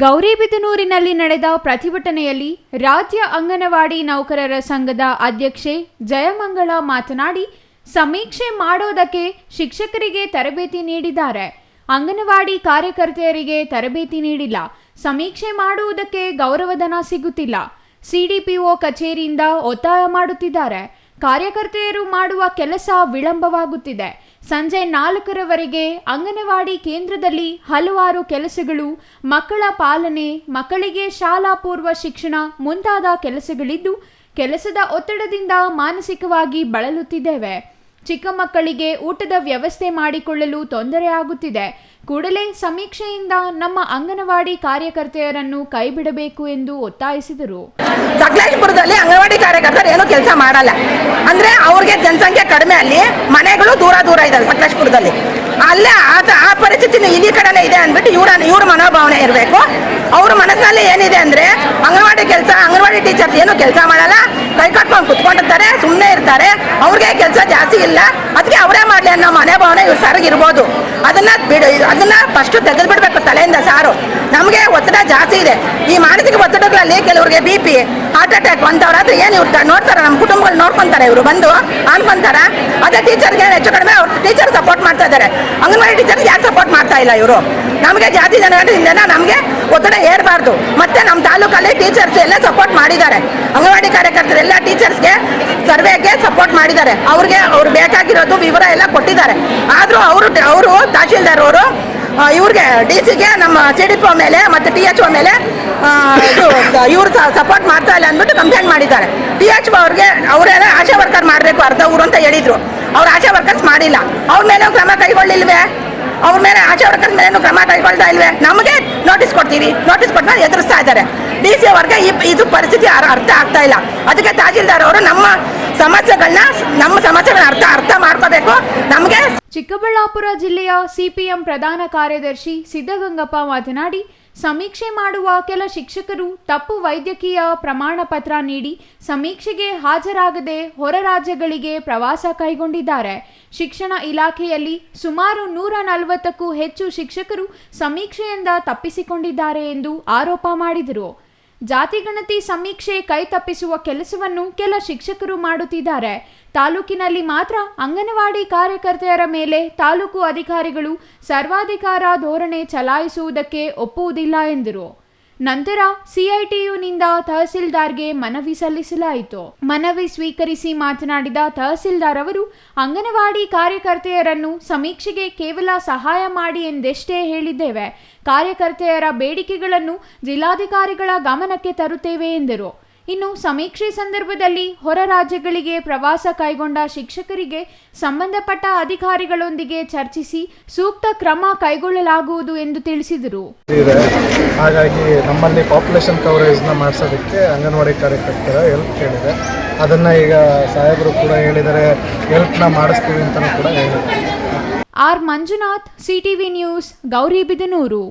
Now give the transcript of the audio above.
ಗೌರಿಬಿದನೂರಿನಲ್ಲಿ ನಡೆದ ಪ್ರತಿಭಟನೆಯಲ್ಲಿ ರಾಜ್ಯ ಅಂಗನವಾಡಿ ನೌಕರರ ಸಂಘದ ಅಧ್ಯಕ್ಷೆ ಜಯಮಂಗಳ ಮಾತನಾಡಿ, ಸಮೀಕ್ಷೆ ಮಾಡೋದಕ್ಕೆ ಶಿಕ್ಷಕರಿಗೆ ತರಬೇತಿ ನೀಡಿದ್ದಾರೆ. ಅಂಗನವಾಡಿ ಕಾರ್ಯಕರ್ತೆಯರಿಗೆ ತರಬೇತಿ ನೀಡಿಲ್ಲ. ಸಮೀಕ್ಷೆ ಮಾಡುವುದಕ್ಕೆ ಗೌರವಧನ ಸಿಗುತ್ತಿಲ್ಲ. ಸಿಡಿಪಿಒ ಕಚೇರಿಯಿಂದ ಒತ್ತಾಯ ಮಾಡುತ್ತಿದ್ದಾರೆ. ಕಾರ್ಯಕರ್ತೆಯರು ಮಾಡುವ ಕೆಲಸ ವಿಳಂಬವಾಗುತ್ತಿದೆ. ಸಂಜೆ ನಾಲ್ಕರವರೆಗೆ ಅಂಗನವಾಡಿ ಕೇಂದ್ರದಲ್ಲಿ ಹಲವಾರು ಕೆಲಸಗಳು, ಮಕ್ಕಳ ಪಾಲನೆ, ಮಕ್ಕಳಿಗೆ ಶಾಲಾ ಪೂರ್ವ ಶಿಕ್ಷಣ ಮುಂತಾದ ಕೆಲಸಗಳಿದ್ದು, ಕೆಲಸದ ಒತ್ತಡದಿಂದ ಮಾನಸಿಕವಾಗಿ ಬಳಲುತ್ತಿದ್ದೇವೆ. ಚಿಕ್ಕ ಮಕ್ಕಳಿಗೆ ಊಟದ ವ್ಯವಸ್ಥೆ ಮಾಡಿಕೊಳ್ಳಲು ತೊಂದರೆ ಆಗುತ್ತಿದೆ. ಕೂಡಲೇ ಸಮೀಕ್ಷೆಯಿಂದ ನಮ್ಮ ಅಂಗನವಾಡಿ ಕಾರ್ಯಕರ್ತೆಯರನ್ನು ಕೈಬಿಡಬೇಕು ಎಂದು ಒತ್ತಾಯಿಸಿದರು. ಸಕಲೇಶ್ಪುರದಲ್ಲಿ ಏನೂ ಕೆಲಸ ಮಾಡಲ್ಲ. ಅಂದ್ರೆ ಅವ್ರಿಗೆ ಜನಸಂಖ್ಯೆ ಕಡಿಮೆ ಅಲ್ಲಿ ಮನೆಗಳು ದೂರ ದೂರ ಇದಾವೆ ಸಕಲೇಶ್ಪುರದಲ್ಲಿ ಅಲ್ಲೇ ಆ- ಪರಿಸ್ಥಿತಿ ಇಲ್ಲಿ ಕಡೆನೇ ಇದೆ ಅಂದ್ಬಿಟ್ಟು ಇವ್ರ ಇವ್ರ ಮನೋಭಾವನೆ ಇರಬೇಕು. ಅವ್ರ ಮನಸ್ಸಿನಲ್ಲಿ ಏನಿದೆ ಅಂದ್ರೆ ಅಂಗನವಾಡಿ ಕೆಲಸ, ಅಂಗನವಾಡಿ ಟೀಚರ್ಸ್ ಏನು ಕೆಲಸ ಮಾಡಲ್ಲ. ಕೈ ಕಟ್ಕೊಂಡು ಕುತ್ಕೊಂಡಿರ್ತಾರೆ ಸುಮ್ಮನೆ ಇರ್ತಾರೆ. ಅವ್ರಿಗೆ ಕೆಲಸ ಜಾಸ್ತಿ ಇಲ್ಲ. ಅದಕ್ಕೆ ಅವರೇ ಮಾಡಲಿ ಅನ್ನೋ ಮನೋಭಾವನೆ ಇವ್ರ ಸಾರಿಗೆ ಇರ್ಬೋದು. ಅದನ್ನ ಬಿಡು ಅದನ್ನ ಫಸ್ಟ್ ತೆಗೆದು ಬಿಡ್ಬೇಕು ತಲೆಯಿಂದ ಸಾರು. ನಮಗೆ ಒತ್ತಡ ಜಾಸ್ತಿ ಇದೆ. ಈ ಮಾನಸಿಕ ಒತ್ತಡಗಳಲ್ಲಿ ಕೆಲವರಿಗೆ ಬಿ ಪಿ ಹಾರ್ಟ್ ಅಟ್ಯಾಕ್ ಬಂದವರಾದ್ರೆ ಏನು ಇವ್ರು ನೋಡ್ತಾರೆ ನಮ್ಮ ಕುಟುಂಬಗಳು ನೋಡ್ಕೊಂತಾರೆ ಇವರು ಬಂದು, ಅನ್ಕೊಂತಾರ. ಅದೇ ಟೀಚರ್ಗೆ ಹೆಚ್ಚು ಕಡಿಮೆ ಅವ್ರು ಟೀಚರ್ ಸಪೋರ್ಟ್ ಮಾಡ್ತಾ ಇದ್ದಾರೆ ಅಂಗನವಾಡಿ ಟೀಚರ್ಗೆ ಯಾರು ಸಪೋರ್ಟ್ ಮಾಡ್ತಾ ಇಲ್ಲ ಇವರು? ನಮಗೆ ಜಾತಿ ಜನಗಳಿಂದ ನಮಗೆ ಒತ್ತಡ ಏರಬಾರ್ದು. ಮತ್ತೆ ನಮ್ಮ ತಾಲೂಕಲ್ಲಿ ಟೀಚರ್ಸ್ ಎಲ್ಲ ಸಪೋರ್ಟ್ ಮಾಡಿದ್ದಾರೆ. ಅಂಗನವಾಡಿ ಕಾರ್ಯಕರ್ತರು ಎಲ್ಲ ಟೀಚರ್ಸ್ಗೆ ಸರ್ವೆಗೆ ಸಪೋರ್ಟ್ ಮಾಡಿದ್ದಾರೆ. ಅವ್ರಿಗೆ ಅವ್ರು ಬೇಕಾಗಿರೋದು ವಿವರ ಎಲ್ಲ ಕೊಟ್ಟಿದ್ದಾರೆ. ಆದರೂ ಅವರು ಅವರು ತಹಶೀಲ್ದಾರ್ ಅವರು ಇವ್ರಿಗೆ ಡಿ ಸಿಗೆ ನಮ್ಮ ಸಿ ಡಿ ಪಿ ಮೇಲೆ ಮತ್ತು ಟಿ ಎಚ್ ಒ ಮೇಲೆ ಇದು, ಇವರು ಸಪೋರ್ಟ್ ಮಾಡ್ತಾ ಇಲ್ಲ ಅಂದ್ಬಿಟ್ಟು ಕಂಪ್ಲೇಂಟ್ ಮಾಡಿದ್ದಾರೆ. ಟಿ ಎಚ್ ಒ ಅವ್ರಿಗೆ ಅವರೆಲ್ಲ ಆಶಾ ವರ್ಕರ್ ಮಾಡಬೇಕು ಅರ್ಧ ಊರು ಅಂತ ಹೇಳಿದರು. ಅವ್ರು ಆಶಾ ವರ್ಕರ್ಸ್ ಮಾಡಿಲ್ಲ. ಅವ್ರ ಮೇಲೆ ಕ್ರಮ ಕೈಗೊಳ್ಳಿಲ್ವೇ? ಅವ್ರ ಮೇಲೆ ಆಶಾ ವರ್ಕರ್ಸ್ ಮೇಲೆ ಕ್ರಮ ಕೈಗೊಳ್ತಾ ಇಲ್ವೇ? ನಮಗೆ ನೋಟಿಸ್ ಕೊಡ್ತೀವಿ. ನೋಟಿಸ್ ಕೊಟ್ಟು ಎದುರಿಸ್ತಾ ಇದ್ದಾರೆ. ಡಿ ಸಿ ಅವ್ರಿಗೆ ಈ ಇದು ಪರಿಸ್ಥಿತಿ ಅರ್- ಅರ್ಥ ಆಗ್ತಾ ಇಲ್ಲ. ಅದಕ್ಕೆ ತಹಶೀಲ್ದಾರ್ ಅವರು ನಮ್ಮ ಸಮಸ್ಯೆಗಳನ್ನ ನಮ್ಮ ಸಮಸ್ಯೆಗಳನ್ನ ಅರ್ಥ ಅರ್ಥ ಮಾಡ್ಕೋಬೇಕು. ನಮಗೆ ಚಿಕ್ಕಬಳ್ಳಾಪುರ ಜಿಲ್ಲೆಯ ಸಿಪಿಎಂ ಪ್ರಧಾನ ಕಾರ್ಯದರ್ಶಿ ಸಿದ್ದಗಂಗಪ್ಪ ಮಾತನಾಡಿ, ಸಮೀಕ್ಷೆ ಮಾಡುವ ಕೆಲ ಶಿಕ್ಷಕರು ತಪ್ಪು ವೈದ್ಯಕೀಯ ಪ್ರಮಾಣ ಪತ್ರ ನೀಡಿ ಸಮೀಕ್ಷೆಗೆ ಹಾಜರಾಗದೆ ಹೊರ ರಾಜ್ಯಗಳಿಗೆ ಪ್ರವಾಸ ಕೈಗೊಂಡಿದ್ದಾರೆ. ಶಿಕ್ಷಣ ಇಲಾಖೆಯಲ್ಲಿ ಸುಮಾರು ನೂರ ನಲವತ್ತಕ್ಕೂ ಹೆಚ್ಚು ಶಿಕ್ಷಕರು ಸಮೀಕ್ಷೆಯಿಂದ ತಪ್ಪಿಸಿಕೊಂಡಿದ್ದಾರೆ ಎಂದು ಆರೋಪ ಮಾಡಿದರು. ಜಾತಿಗಣತಿ ಸಮೀಕ್ಷೆ ಕೈತಪ್ಪಿಸುವ ಕೆಲಸವನ್ನು ಕೆಲ ಶಿಕ್ಷಕರು ಮಾಡುತ್ತಿದ್ದಾರೆ. ತಾಲೂಕಿನಲ್ಲಿ ಮಾತ್ರ ಅಂಗನವಾಡಿ ಕಾರ್ಯಕರ್ತೆಯರ ಮೇಲೆ ತಾಲೂಕು ಅಧಿಕಾರಿಗಳು ಸರ್ವಾಧಿಕಾರ ಧೋರಣೆ ಚಲಾಯಿಸುವುದಕ್ಕೆ ಒಪ್ಪುವುದಿಲ್ಲ ಎಂದರು. ನಂತರ ಸಿಐಟಿಯುನಿಂದ ತಹಸೀಲ್ದಾರ್ಗೆ ಮನವಿ ಸಲ್ಲಿಸಲಾಯಿತು. ಮನವಿ ಸ್ವೀಕರಿಸಿ ಮಾತನಾಡಿದ ತಹಸೀಲ್ದಾರ್ ಅವರು, ಅಂಗನವಾಡಿ ಕಾರ್ಯಕರ್ತೆಯರನ್ನು ಸಮೀಕ್ಷೆಗೆ ಕೇವಲ ಸಹಾಯ ಮಾಡಿ ಎಂದೆಷ್ಟೇ ಹೇಳಿದ್ದೇವೆ. ಕಾರ್ಯಕರ್ತೆಯರ ಬೇಡಿಕೆಗಳನ್ನು ಜಿಲ್ಲಾಧಿಕಾರಿಗಳ ಗಮನಕ್ಕೆ ತರುತ್ತೇವೆ ಎಂದರು. ಇನ್ನು ಸಮೀಕ್ಷೆ ಸಂದರ್ಭದಲ್ಲಿ ಹೊರ ರಾಜ್ಯಗಳಿಗೆ ಪ್ರವಾಸ ಕೈಗೊಂಡ ಶಿಕ್ಷಕರಿಗೆ ಸಂಬಂಧಪಟ್ಟ ಅಧಿಕಾರಿಗಳೊಂದಿಗೆ ಚರ್ಚಿಸಿ ಸೂಕ್ತ ಕ್ರಮ ಕೈಗೊಳ್ಳಲಾಗುವುದು ಎಂದು ತಿಳಿಸಿದರು. ಇದೆ. ಹಾಗಾಗಿ ನಮ್ಮಲ್ಲಿ ಪಾಪ್ಯುಲೇಷನ್ ಕವರೇಜ್ನ ಮಾಡಿಸೋದಕ್ಕೆ ಅಂಗನವಾಡಿ ಕಾರ್ಯಕರ್ತರ ಹೆಲ್ಪ್ ಕೇಳಿದೆ. ಅದನ್ನು ಈಗ ಸಾಹೇಬರು ಕೂಡ ಹೇಳಿದರೆ ಹೆಲ್ಪ್ನ ಮಾಡಿಸ್ತೀವಿ ಅಂತಲೂ ಕೂಡ ಹೇಳಿದ್ದಾರೆ. R Manjunath CTV news Gauribidanur